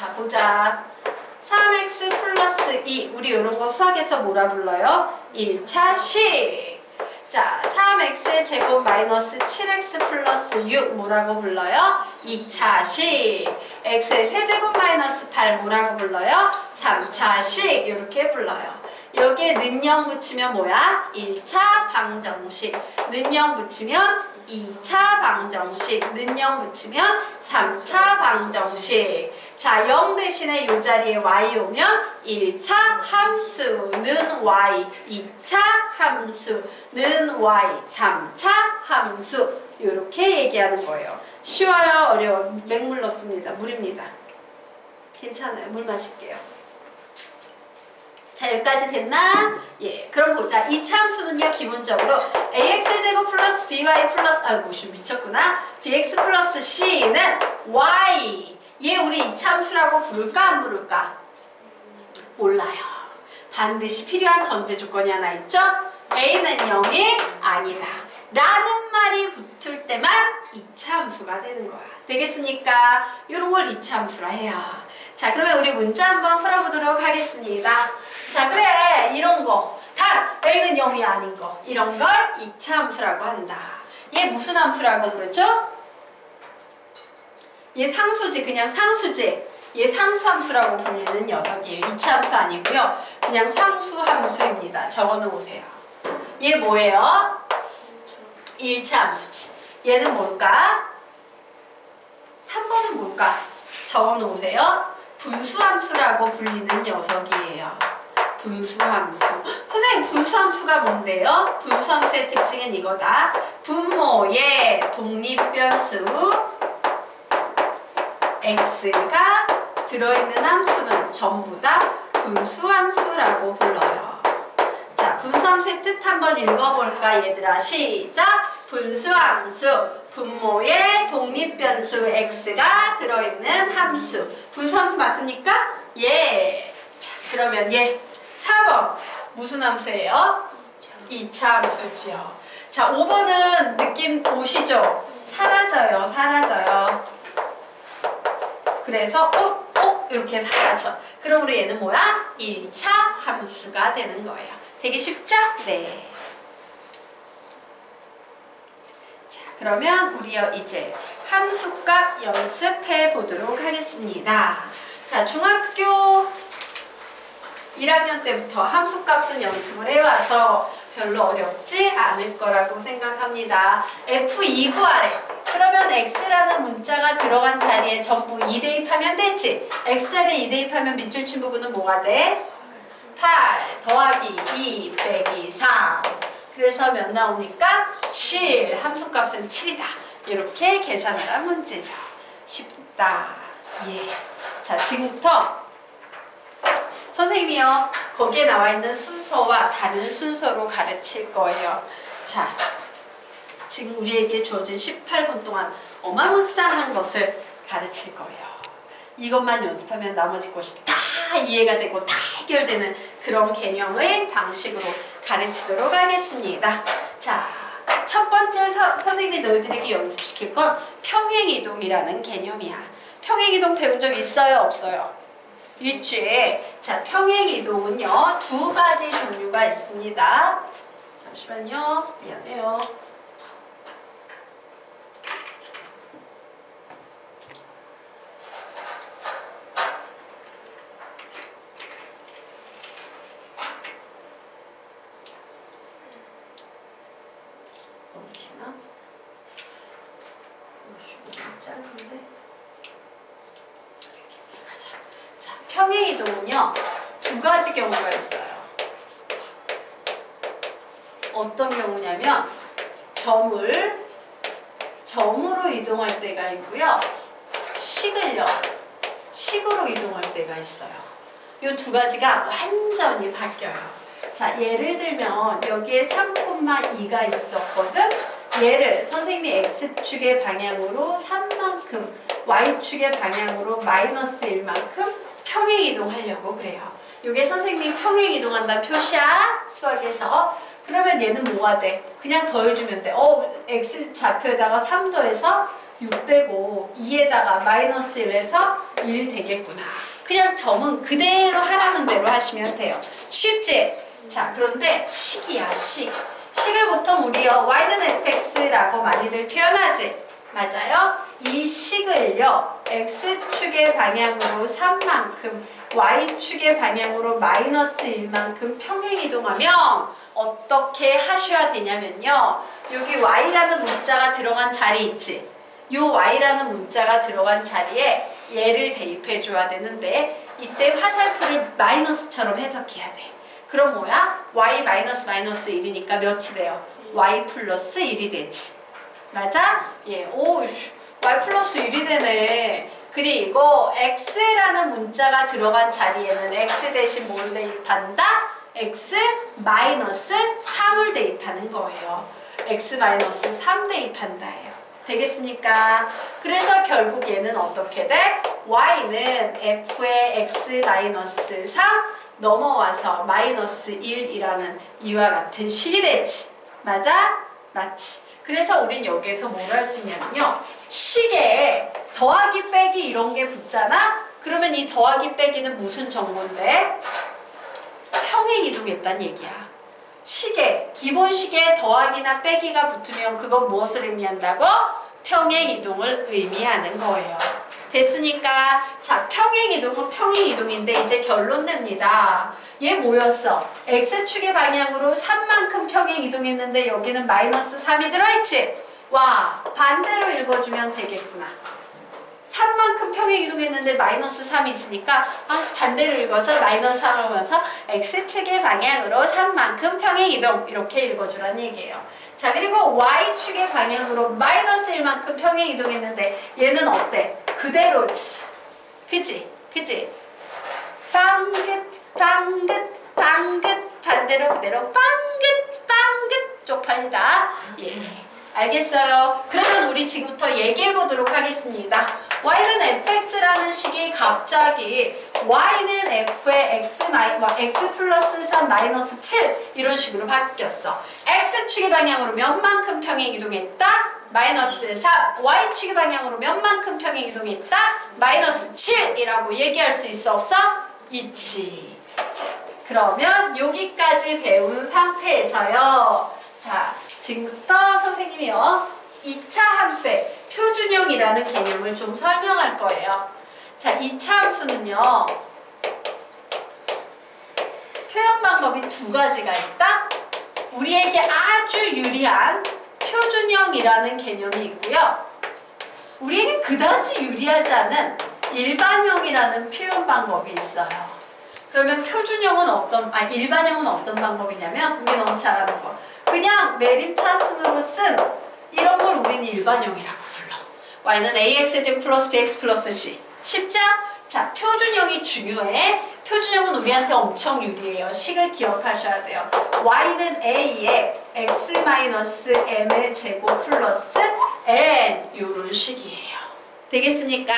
자, 보자. 3x 플러스 2. 우리 이런 거 수학에서 뭐라 불러요? 1차식. 자, 3x 제곱 마이너스 7x 플러스 6 뭐라고 불러요? 2차식. x의 세제곱 마이너스 8 뭐라고 불러요? 3차식. 이렇게 불러요. 여기에 는영 붙이면 뭐야? 1차 방정식. 는영 붙이면 2차 방정식. 는영 붙이면 3차 방정식. 자, 0 대신에 이 자리에 y 오면 1차 함수는 y, 2차 함수는 y, 3차 함수. 이렇게 얘기하는 거예요. 쉬워요? 어려워? 맹물 넣습니다. 물입니다. 괜찮아요. 물 마실게요. 자 여기까지 됐나? 예 그럼 보자 이 함수는요 기본적으로 ax제곱 플러스 by 플러스 아이고 씨 미쳤구나 bx 플러스 c는 y 얘 우리 이 함수라고 부를까 안 부를까? 몰라요. 반드시 필요한 전제 조건이 하나 있죠? a는 0이 아니다. 라는 말이 붙을 때만 이차 함수가 되는 거야. 되겠습니까? 이런 걸 이차 함수라 해요. 자 그러면 우리 문자 한번 풀어보도록 하겠습니다. 자 그래. 이런 거 다 A는 0이 아닌 거. 이런 걸 이차 함수라고 한다. 얘 무슨 함수라고 그러죠? 얘 상수지 그냥 상수지 얘 상수함수라고 불리는 녀석이에요 이차 함수 아니고요 그냥 상수함수입니다 적어놓으세요 얘 뭐예요? 1차 함수지 얘는 뭘까? 3번은 뭘까? 적어놓으세요 분수함수라고 불리는 녀석이에요 분수함수. 선생님, 분수함수가 뭔데요? 분수함수의 특징은 이거다. 분모의 독립변수 x가 들어있는 함수는 전부 다 분수함수라고 불러요. 자, 분수함수의 뜻 한번 읽어볼까, 얘들아? 시작! 분수함수. 분모의 독립변수 x가 들어있는 함수. 분수함수 맞습니까? 예. 자, 그러면 예. 4번 무슨 함수예요? 2차 함수지요. 자, 5번은 느낌 오시죠? 사라져요. 사라져요. 그래서 어? 어? 이렇게 사라져. 그럼 우리 얘는 뭐야? 1차 함수가 되는 거예요. 되게 쉽죠? 네. 자, 그러면 우리요 이제 함수값 연습해 보도록 하겠습니다. 자, 중학교 1학년 때부터 함수값은 연습을 해와서 별로 어렵지 않을 거라고 생각합니다. F2 구하래. 그러면 X라는 문자가 들어간 자리에 전부 2 대입하면 되지. X자리에 2 대입하면 밑줄 친 부분은 뭐가 돼? 8 더하기 2 빼기 3. 그래서 몇 나오니까 7. 함수값은 7이다. 이렇게 계산하란 문제죠. 쉽다. 예. 자, 지금부터 선생님이요. 거기에 나와 있는 순서와 다른 순서로 가르칠 거예요. 자, 지금 우리에게 주어진 18분 동안 어마무쌍한 것을 가르칠 거예요. 이것만 연습하면 나머지 것이 다 이해가 되고 다 해결되는 그런 개념의 방식으로 가르치도록 하겠습니다. 자, 첫 번째 서, 선생님이 너희들에게 연습시킬 건 평행이동이라는 개념이야. 평행이동 배운 적 있어요? 없어요? 있지. 자, 평행 이동은요, 두 가지 종류가 있습니다. 잠시만요. 미안해요. 오씨, 너무 짧은데? 가자. 자, 평행이동은요, 두 가지 경우가 있어요. 어떤 경우냐면, 점을 점으로 이동할 때가 있고요. 식을요, 식으로 이동할 때가 있어요. 이 두 가지가 완전히 바뀌어요. 자, 예를 들면 여기에 3,2가 있었거든. 얘를 선생님이 x축의 방향으로 3만큼, y축의 방향으로 마이너스 1만큼 평행 이동하려고 그래요. 이게 선생님이 평행 이동한다는 표시야 수학에서. 그러면 얘는 뭐가 돼? 그냥 더해주면 돼. 어, x 좌표에다가 3 더해서 6 되고 2에다가 마이너스 1에서 1 되겠구나. 그냥 점은 그대로 하라는 대로 하시면 돼요. 쉽지? 자, 그런데 식이야, 식. 식을 보통 우리요, y는 fx라고 많이들 표현하지? 맞아요? 이 식을요, x축의 방향으로 3만큼, y축의 방향으로 마이너스 1만큼 평행 이동하면 어떻게 하셔야 되냐면요. 여기 y라는 문자가 들어간 자리 있지? 요 y라는 문자가 들어간 자리에 얘를 대입해 줘야 되는데 이때 화살표를 마이너스처럼 해석해야 돼. 그럼 뭐야? y 마이너스 마이너스 1이니까 몇이 돼요? y 플러스 1이 되지. 맞아? 예. 오, 씨, y 플러스 1이 되네. 그리고 x라는 문자가 들어간 자리에는 x 대신 뭘 대입한다? x 마이너스 3을 대입하는 거예요. x 마이너스 3 대입한다예요. 되겠습니까? 그래서 결국 얘는 어떻게 돼? y는 f의 x 마이너스 3 넘어와서 마이너스 1이라는 이와 같은 식이 되지. 맞아? 맞지. 그래서 우린 여기에서 뭘 할 수 있냐면요. 식에 더하기 빼기 이런 게 붙잖아? 그러면 이 더하기 빼기는 무슨 정보인데? 평행 이동했단 얘기야. 식에 기본 식에 더하기나 빼기가 붙으면 그건 무엇을 의미한다고? 평행 이동을 의미하는 거예요. 됐으니까 자 평행 이동은 평행 이동인데 이제 결론 냅니다. 얘 뭐였어? x축의 방향으로 3만큼 평행 이동했는데 여기는 마이너스 3이 들어있지? 와 반대로 읽어주면 되겠구나. 3만큼 평행 이동했는데 마이너스 3이 있으니까 아, 반대로 읽어서 마이너스 3을 보면서 x축의 방향으로 3만큼 평행 이동 이렇게 읽어주라는 얘기예요. 자 그리고 y축의 방향으로 마이너스 1만큼 평행 이동했는데 얘는 어때? 그대로지. 그지? 그지? 빵긋 빵긋 빵긋 반대로 그대로 빵긋 빵긋 쪽팔리다. 예. 알겠어요. 그러면 우리 지금부터 얘기해 보도록 하겠습니다. y는 fx라는 식이 갑자기 y는 f의 x 뭐 x 플러스 3 마이너스 7 이런 식으로 바뀌었어. x축의 방향으로 몇만큼 평행 이동했다? 마이너스 3 y축의 방향으로 몇 만큼 평행 이동했다? 마이너스 7이라고 얘기할 수 있어 없어? 있지. 자, 그러면 여기까지 배운 상태에서요. 자, 지금부터 선생님이요. 2차 함수의 표준형이라는 개념을 좀 설명할 거예요. 자, 2차 함수는요. 표현 방법이 두 가지가 있다. 우리에게 아주 유리한 표준형이라는 개념이 있고요. 우리에게 그다지 유리하지 않은 일반형이라는 표현 방법이 있어요. 그러면 표준형은 어떤, 아, 일반형은 어떤 방법이냐면, 우리 너무 잘 아는 거. 그냥 내림차순으로 쓴 이런 걸 우리는 일반형이라고 불러. y는 ax제곱 플러스 bx 플러스 c. 쉽죠? 자, 표준형이 중요해. 표준형은 우리한테 엄청 유리해요. 식을 기억하셔야 돼요. y는 a에 x 마이너스 m의 제곱 플러스 n 요런 식이에요. 되겠습니까?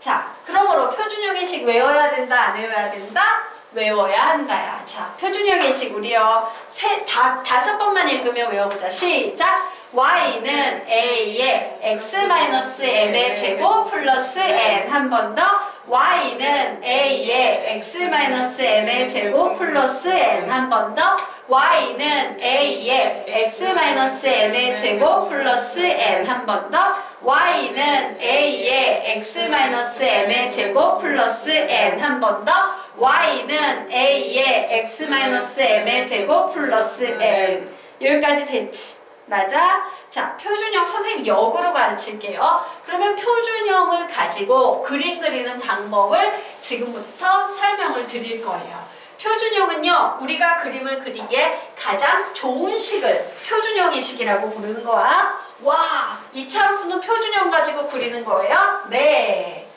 자, 그러므로 표준형의 식 외워야 된다, 안 외워야 된다? 외워야 한다야. 자, 표준형의 식 우리요. 세, 다, 다섯 번만 읽으면 외워보자. 시작! y는 a에 x-m의 제곱 플러스 n 한 번 더. Y는 a에 x-m의 제곱 플러스 n 한 번 더. y는 a에 x-m의 제곱 플러스 n 한 번 더. y는 a에 x-m의 제곱 플러스 n 한 번 더. y는 a에 x-m의 제곱 플러스 n 여기까지 됐지? 맞아? 자, 표준형 선생님 역으로 가르칠게요. 그러면 표준형을 가지고 그림 그리는 방법을 지금부터 설명을 드릴 거예요. 표준형은요, 우리가 그림을 그리기에 가장 좋은 식을 표준형의 식이라고 부르는 거야. 와, 이차 함수는 표준형 가지고 그리는 거예요? 네.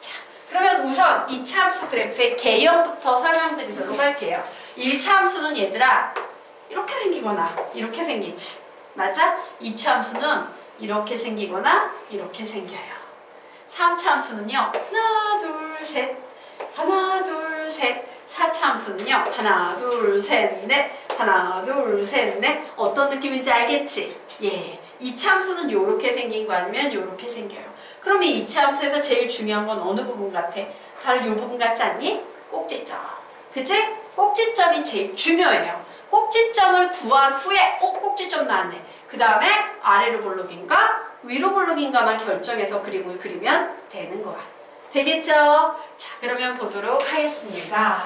자, 그러면 우선 2차 함수 그래프의 개형부터 설명드리도록 할게요. 1차 함수는 얘들아, 이렇게 생기거나 이렇게 생기지. 맞아? 2차 함수는 이렇게 생기거나 이렇게 생겨요. 3차 함수는요. 하나, 둘, 셋. 하나, 둘, 셋. 4차 함수는요. 하나, 둘, 셋, 넷. 하나, 둘, 셋, 넷. 어떤 느낌인지 알겠지? 예. 이차 함수는 요렇게 생긴 거 아니면 요렇게 생겨요. 이 이차 함수에서 제일 중요한 건 어느 부분 같아? 바로 요 부분 같지 않니? 꼭지점. 그치? 꼭지점이 제일 중요해요. 꼭지점을 구한 후에 어? 꼭지점 나왔네. 그 다음에 아래로 볼록인가 위로 볼록인가만 결정해서 그림을 그리면 되는 거야. 되겠죠? 자 그러면 보도록 하겠습니다.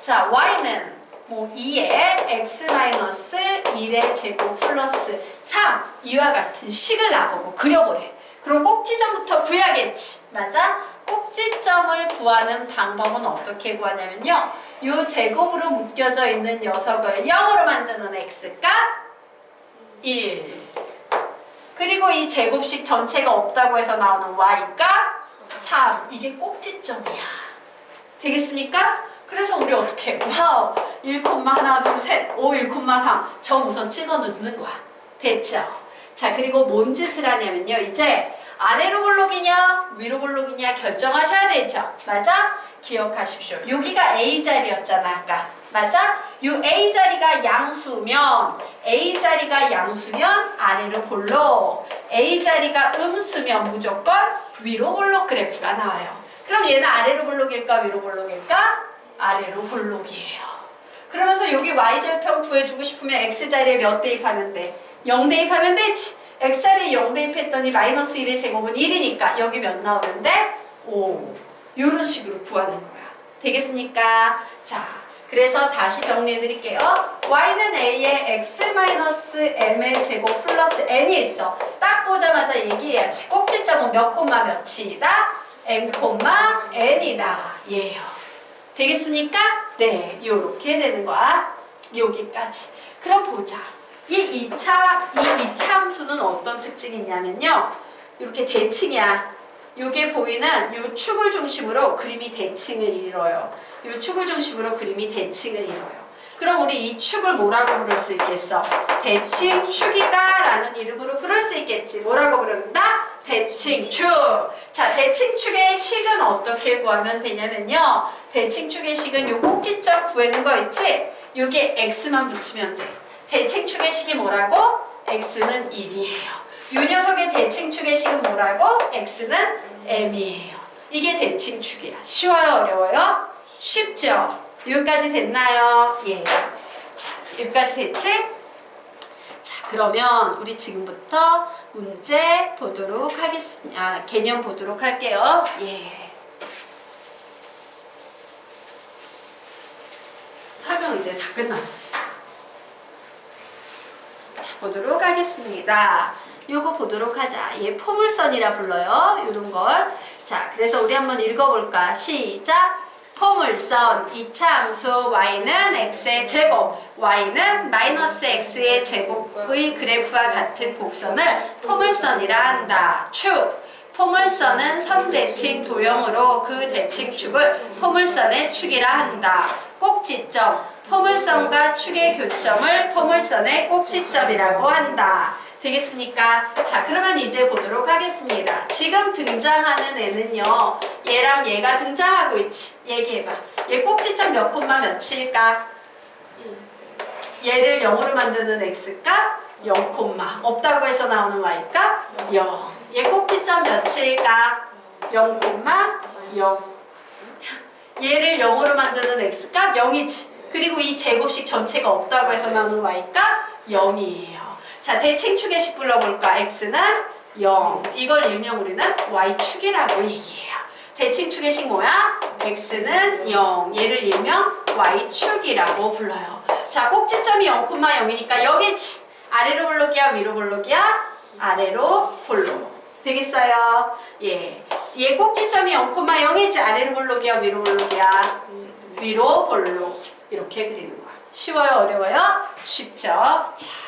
자 y는 뭐 2에 x-1의 제곱 플러스 3 이와 같은 식을 나보고 그려보래. 그럼 꼭지점부터 구해야겠지. 맞아? 꼭지점을 구하는 방법은 어떻게 구하냐면요. 요 제곱으로 묶여져 있는 녀석을 0으로 만드는 x값 1 그리고 이 제곱식 전체가 없다고 해서 나오는 y값 3 이게 꼭지점이야. 되겠습니까? 그래서 우리 어떻게 해? 와우 1, 하나 둘셋 5, 1,3점 우선 찍어 넣는 거야. 됐죠? 자 그리고 뭔 짓을 하냐면요 이제 아래로 볼록이냐 위로 볼록이냐 결정하셔야 되죠. 맞아? 기억하십시오. 여기가 A 자리였잖아 아까. 맞아? 요 A 자리가 양수면 A 자리가 양수면 아래로 볼록 A 자리가 음수면 무조건 위로 볼록 그래프가 나와요. 그럼 얘는 아래로 볼록일까 위로 볼록일까? 아래로 볼록이에요. 그러면서 여기 y절편 구해주고 싶으면 x자리에 몇 대입하면 돼? 0 대입하면 되지. x자리에 0 대입했더니 마이너스 1의 제곱은 1이니까 여기 몇 나오는데? 5. 이런 식으로 구하는 거야. 되겠습니까? 자, 그래서 다시 정리해 드릴게요. y는 a에 x-m의 제곱 플러스 n이 있어. 딱 보자마자 얘기해야지. 꼭지점은 몇 콤마 몇이다? m 콤마 n이다. 예요. 되겠습니까? 네, 요렇게 되는 거야. 여기까지. 그럼 보자. 이 2차, 이 2차 함수는 어떤 특징이 있냐면요. 이렇게 대칭이야. 요게 보이는 요 축을 중심으로 그림이 대칭을 이뤄요. 요 축을 중심으로 그림이 대칭을 이뤄요. 그럼 우리 이 축을 뭐라고 부를 수 있겠어? 대칭축이다 라는 이름으로 부를 수 있겠지. 뭐라고 부른다? 대칭축. 자, 대칭축의 식은 어떻게 구하면 되냐면요. 대칭축의 식은 요 꼭지점 구하는 거 있지? 요게 x만 붙이면 돼. 대칭축의 식이 뭐라고? x는 1이에요. 요 녀석의 대칭축의 식은 뭐라고? x는 m이에요. 이게 대칭축이야. 쉬워요? 어려워요? 쉽죠? 여기까지 됐나요? 예. 자, 여기까지 됐지? 자, 그러면 우리 지금부터 문제 보도록 하겠습니다. 아, 개념 보도록 할게요. 예. 설명 이제 다 끝났어. 자, 보도록 하겠습니다. 요거 보도록 하자. 얘 포물선이라 불러요. 요런 걸. 자, 그래서 우리 한번 읽어볼까? 시작! 포물선 2차 함수 y는 x의 제곱 y는 마이너스 x의 제곱의 그래프와 같은 곡선을 포물선이라 한다. 축 포물선은 선 대칭 도형으로 그 대칭축을 포물선의 축이라 한다. 꼭지점 포물선과 축의 교점을 포물선의 꼭지점이라고 한다. 되겠습니까? 자, 그러면 이제 보도록 하겠습니다. 지금 등장하는 애는요, 얘랑 얘가 등장하고 있지. 얘기해봐. 얘 꼭지점 몇 콤마 몇일까? 얘를 0으로 만드는 x값 0 콤마. 없다고 해서 나오는 y값 0. 얘 꼭지점 몇일까? 0 콤마 0. 얘를 0으로 만드는 x값 0이지. 그리고 이 제곱식 전체가 없다고 해서 나오는 y값 0이에요. 자, 대칭축의 식 불러볼까? x는 0. 이걸 일명 우리는 y축이라고 얘기해요. 대칭축의 식 뭐야? x는 0. 얘를 일명 y축이라고 불러요. 자, 꼭지점이 0,0이니까 여기지. 아래로 볼록이야? 위로 볼록이야? 아래로 볼록. 되겠어요? 예. 얘 꼭지점이 0,0이지. 아래로 볼록이야? 위로 볼록이야? 위로 볼록. 이렇게 그리는 거야. 쉬워요? 어려워요? 쉽죠? 자.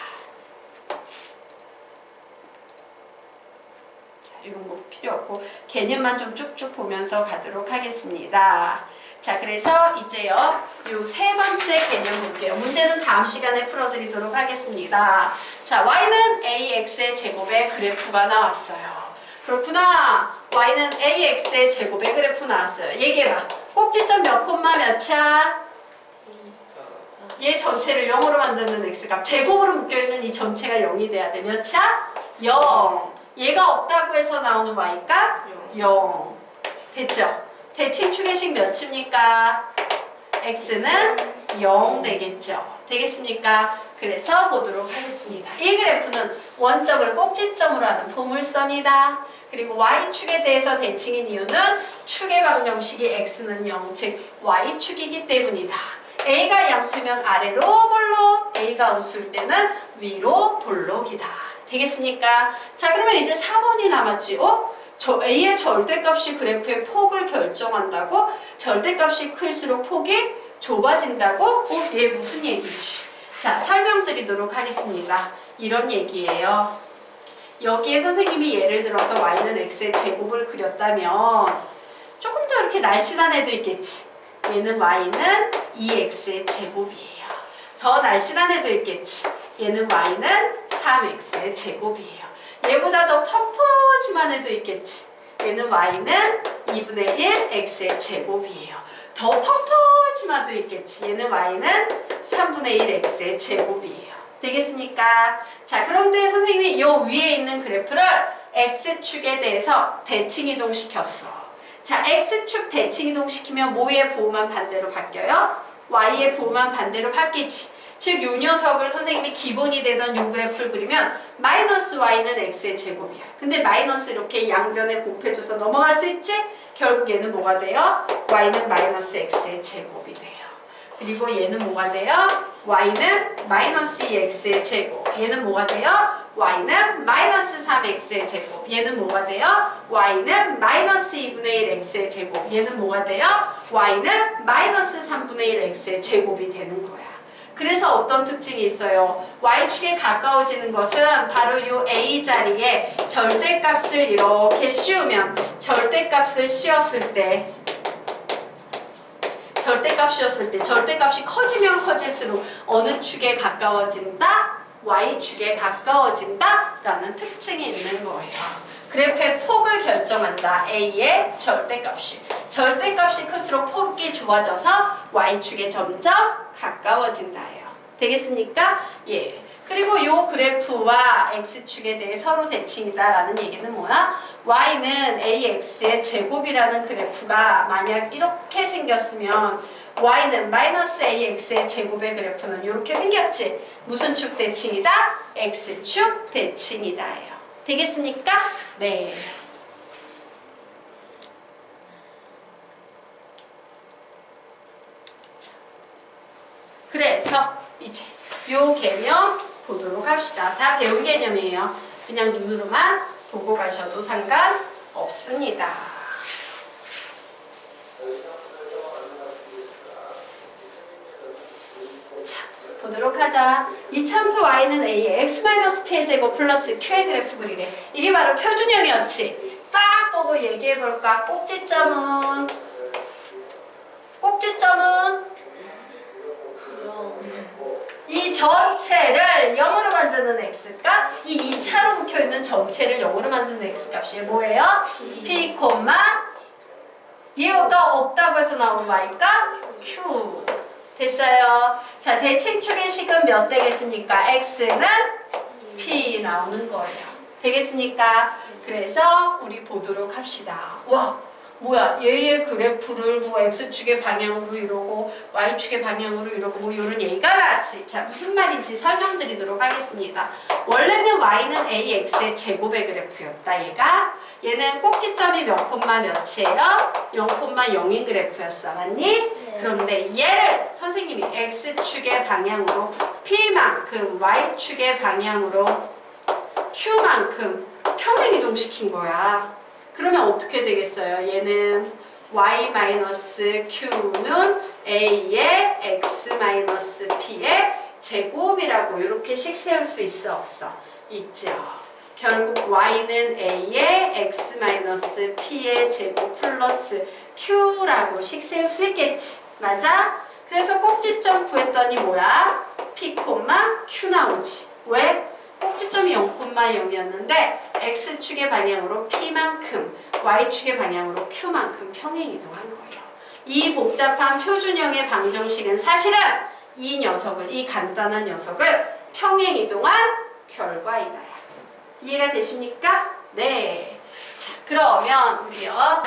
이런 거 필요 없고 개념만 좀 쭉쭉 보면서 가도록 하겠습니다. 자, 그래서 이제요. 요 세 번째 개념 볼게요. 문제는 다음 시간에 풀어드리도록 하겠습니다. 자, y는 ax의 제곱의 그래프가 나왔어요. 그렇구나. y는 ax의 제곱의 그래프 나왔어요. 얘기해봐. 꼭지점 몇 콤마 몇이야? 얘 전체를 0으로 만드는 x값 제곱으로 묶여있는 이 전체가 0이 돼야 돼 몇이야? 0 얘가 없다고 해서 나오는 y값? 0 됐죠? 대칭 축의식 몇입니까? x는 0 되겠죠 되겠습니까? 그래서 보도록 하겠습니다 이 그래프는 원점을 꼭지점으로 하는 포물선이다 그리고 y축에 대해서 대칭인 이유는 축의 방정식이 x는 0, 즉 y축이기 때문이다. a가 양수면 아래로 볼록, a가 음수일 때는 위로 볼록이다. 되겠습니까? 자 그러면 이제 4번이 남았지. 어? 저 a의 절대값이 그래프의 폭을 결정한다고? 절대값이 클수록 폭이 좁아진다고? 어? 얘 무슨 얘기지? 자 설명드리도록 하겠습니다. 이런 얘기예요. 여기에 선생님이 예를 들어서 y는 x의 제곱을 그렸다면 조금 더 이렇게 날씬한 애도 있겠지. 얘는 y는 2x의 제곱이에요. 더 날씬한 애도 있겠지. 얘는 y는 3x의 제곱이에요. 얘보다 더 펑퍼짐한 애도 있겠지. 얘는 y는 2분의 1 x의 제곱이에요. 더 애도 있겠지. 얘는 y는 3분의 1 x의 제곱이에요. 되겠습니까? 자, 그런데 선생님이 요 위에 있는 그래프를 x축에 대해서 대칭 이동시켰어. 자, x축 대칭 이동시키면 뭐의 부호만 반대로 바뀌어요? y의 부호만 반대로 바뀌지. 즉, 요 녀석을 선생님이 기본이 되던 요 그래프를 그리면 마이너스 y는 x의 제곱이야. 근데 마이너스 이렇게 양변에 곱해줘서 넘어갈 수 있지? 결국 얘는 뭐가 돼요? y는 마이너스 x의 제곱이 돼요. 그리고 얘는 뭐가 돼요? y는 마이너스 2x의 제곱. 얘는 뭐가 돼요? y는 마이너스 3x의 제곱. 얘는 뭐가 돼요? y는 마이너스 2분의 1x의 제곱. 얘는 뭐가 돼요? y는 마이너스 3분의 1x의 제곱이 되는 거야. 그래서 어떤 특징이 있어요? y축에 가까워지는 것은 바로 요 a 자리에 절대값을 이렇게 씌우면 절대값을 씌웠을 때 절대값이었을 때 절대값이 커지면 커질수록 어느 축에 가까워진다? y축에 가까워진다? 라는 특징이 있는 거예요. 그래프의 폭을 결정한다. a의 절대값이. 절대값이 클수록 폭이 좋아져서 y축에 점점 가까워진다예요. 되겠습니까? 예. 그리고 요 그래프와 x축에 대해 서로 대칭이다 라는 얘기는 뭐야? y는 ax의 제곱이라는 그래프가 만약 이렇게 생겼으면 y는 마이너스 ax의 제곱의 그래프는 이렇게 생겼지. 무슨 축 대칭이다? x축 대칭이다예요. 되겠습니까? 네. 자, 그래서 이제 요 개념 보도록 합시다. 다 배운 개념이에요. 그냥 눈으로만 보고 가셔도 상관없습니다. 보도록 하자. 이 참수 y는 a의 x-p의 제곱 플러스 q의 그래프 그리래. 이게 바로 표준형이었지. 딱 보고 얘기해볼까? 꼭지점은 꼭지점은 이 전체를 0으로 만드는 x값, 이 2차로 묶여있는 전체를 0으로 만드는 x값이 뭐예요? p, 얘가 없다고 해서 나오는 y값 q 됐어요. 자, 대칭축의 식은 몇 되겠습니까? x는 p 나오는 거예요. 되겠습니까? 그래서 우리 보도록 합시다. 와, 뭐야 얘의 그래프를 뭐 x축의 방향으로 이러고 y축의 방향으로 이러고 뭐 이런 얘기가 나왔지 자 무슨 말인지 설명드리도록 하겠습니다 원래는 y는 ax의 제곱의 그래프였다 얘가 얘는 꼭지점이 몇 콤마 몇이에요? 0,0인 그래프였어 맞니? 그런데 얘를 선생님이 x축의 방향으로 p만큼 y축의 방향으로 q만큼 평행 이동시킨 거야 그러면 어떻게 되겠어요? 얘는 y-q는 a의 x-p의 제곱이라고 이렇게 식 세울 수 있어 없어? 있죠. 결국 y는 a의 x-p의 제곱 플러스 q라고 식 세울 수 있겠지. 맞아? 그래서 꼭지점 구했더니 뭐야? p, q 나오지. 왜? 꼭지점이 0,0이었는데 x축의 방향으로 p만큼 y축의 방향으로 q만큼 평행 이동한 거예요. 이 복잡한 표준형의 방정식은 사실은 이 녀석을 이 간단한 녀석을 평행 이동한 결과이다. 이해가 되십니까? 네. 자, 그러면 우리요.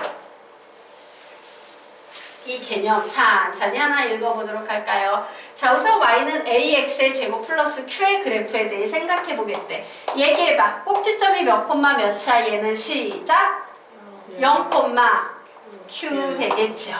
이 개념 천천히 하나 읽어보도록 할까요? 자, 우선 y는 ax의 제곱 플러스 q의 그래프에 대해 생각해 보겠대. 얘기해봐. 꼭지점이 몇 콤마 몇이야? 얘는 시작. 0 콤마 q 되겠죠.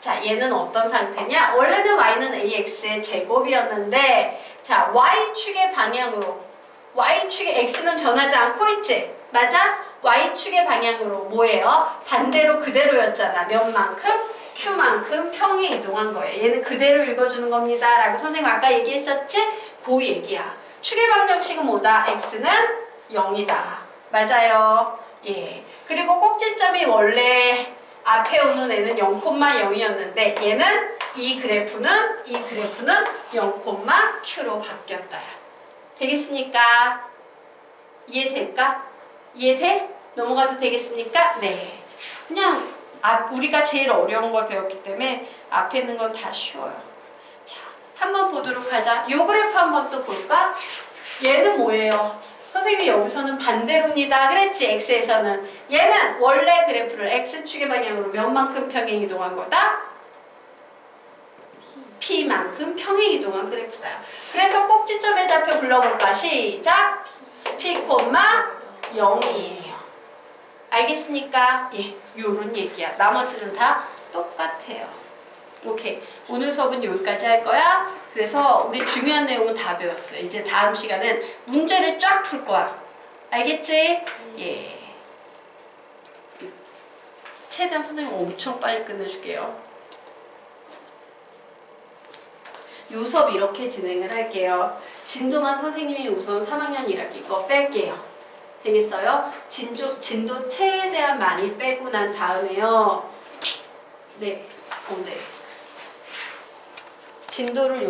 자, 얘는 어떤 상태냐? 원래는 y는 ax의 제곱이었는데, 자, y축의 방향으로, y축의 x는 변하지 않고 있지? 맞아? y축의 방향으로 뭐예요? 반대로 그대로였잖아. 몇 만큼? q만큼 평행 이동한 거예요. 얘는 그대로 읽어주는 겁니다. 라고 선생님 아까 얘기했었지? 그 얘기야. 축의 방정식은 뭐다? x는 0이다. 맞아요. 예. 그리고 꼭지점이 원래 앞에 오는 애는 0,0이었는데 얘는 이 그래프는 이 그래프는 0,q로 바뀌었다. 되겠습니까? 이해될까? 이해돼? 넘어가도 되겠습니까? 네. 그냥 앞 우리가 제일 어려운 걸 배웠기 때문에 앞에 있는 건 다 쉬워요. 자, 한번 보도록 하자. 요 그래프 한번 또 볼까? 얘는 뭐예요? 선생님이 여기서는 반대로입니다. 그랬지, x에서는. 얘는 원래 그래프를 x축의 방향으로 몇 만큼 평행 이동한 거다? P만큼 평행 이동한 그래프다. 그래서 꼭지점의 좌표 불러볼까? 시작! p, 0이에요. 알겠습니까? 예, 요런 얘기야. 나머지는 다 똑같아요. 오케이. 오늘 수업은 여기까지 할 거야. 그래서 우리 중요한 내용은 다 배웠어요. 이제 다음 시간은 문제를 쫙 풀 거야. 알겠지? 예. 최대한 선생님 엄청 빨리 끝내줄게요. 요 수업 이렇게 진행을 할게요. 진도만 선생님이 우선 3학년 1학기 거 뺄게요. 되겠어요? 진도, 진도 최대한 많이 빼고 난 다음에요. 네. 어, 네. 진도를